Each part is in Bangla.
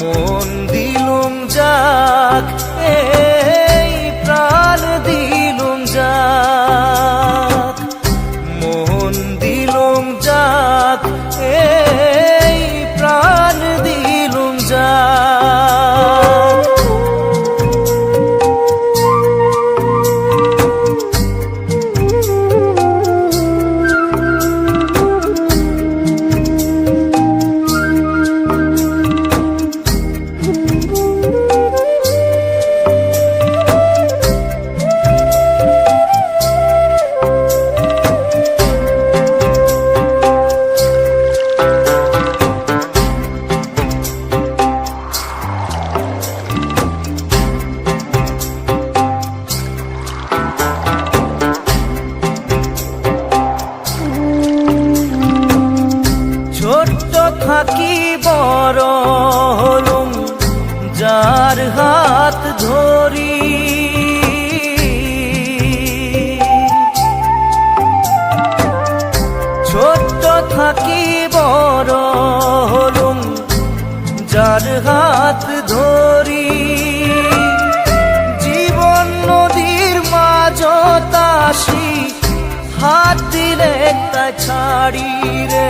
মন থাকি বড় হলুম, যার হাত ধরি। ছোট্ট থাকি বড় হলুম, যার হাত ধরি। জীবন নদীর মাঝতাসি হাত দিলে তাই ছাড়ি রে।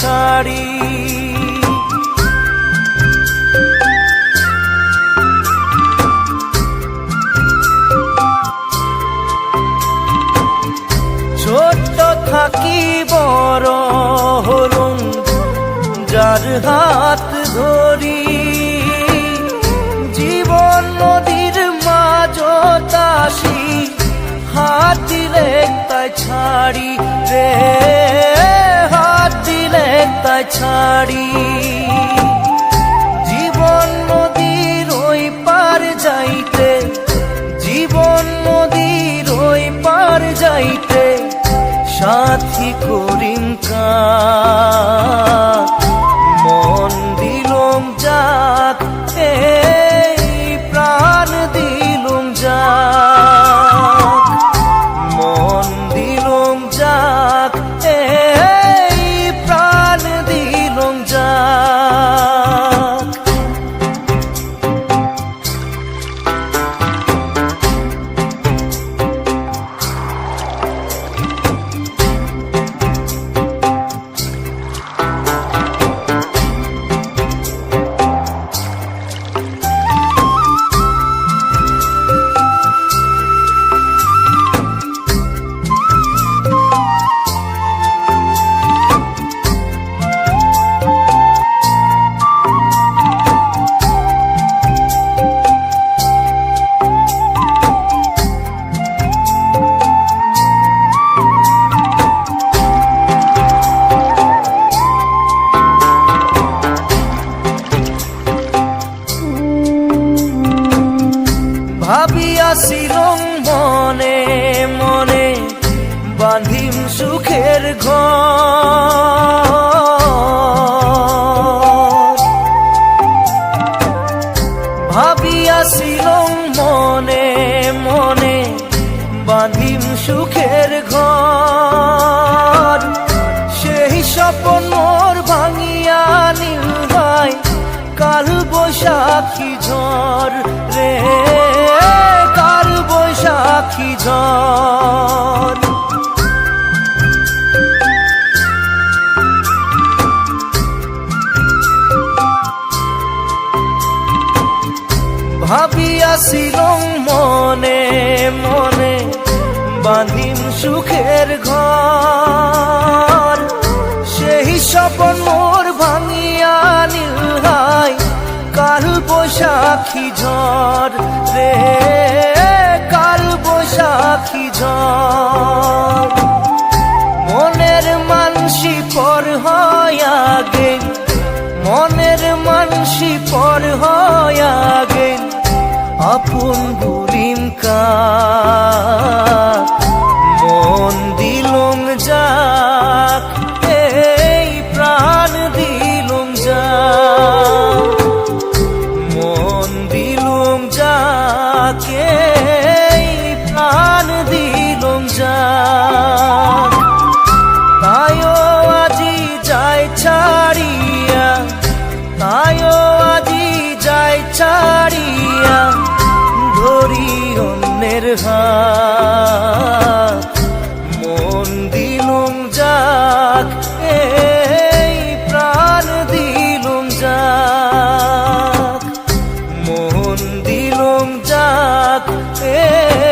ছাড়ি। ছোট্ট থাকি বড় হলুম যার হাত ধরি। জীবন নদীর মাঝতাসি হাত দিলে তাই ছাড়ি রে। তাই ছাড়ি। জীবন নদীর ওই পার যাইতে জীবন নদীর ওই পার যাইতে সাথী করিঙ্কা ভাবিয়াছিলম মনে মনে বাঁধিম সুখের ঘর। ভাবিয়াছিলম মনে মনে বাঁধিম সুখের ঘর। সেই স্বপ্ন মোর ভাঙিয়া নীল ভাই কাল বৈশাখী ঝড় রে। ভাবিয়াছিলম মনে মনে বাঁধিম সুখের ঘর। সেই স্বপন মোর ভাঙিয়া নীল হাই কাল বৈশাখী ঝড় রে, কাল বৈশাখী ঝড়। মনের মানসি পর হয় আগে, মনের পর হয় আগেন আপন বুলিম কার? হাত মন দিলুম যাক এই প্রাণ দিলুম যাক। মন দিলুম যাক এই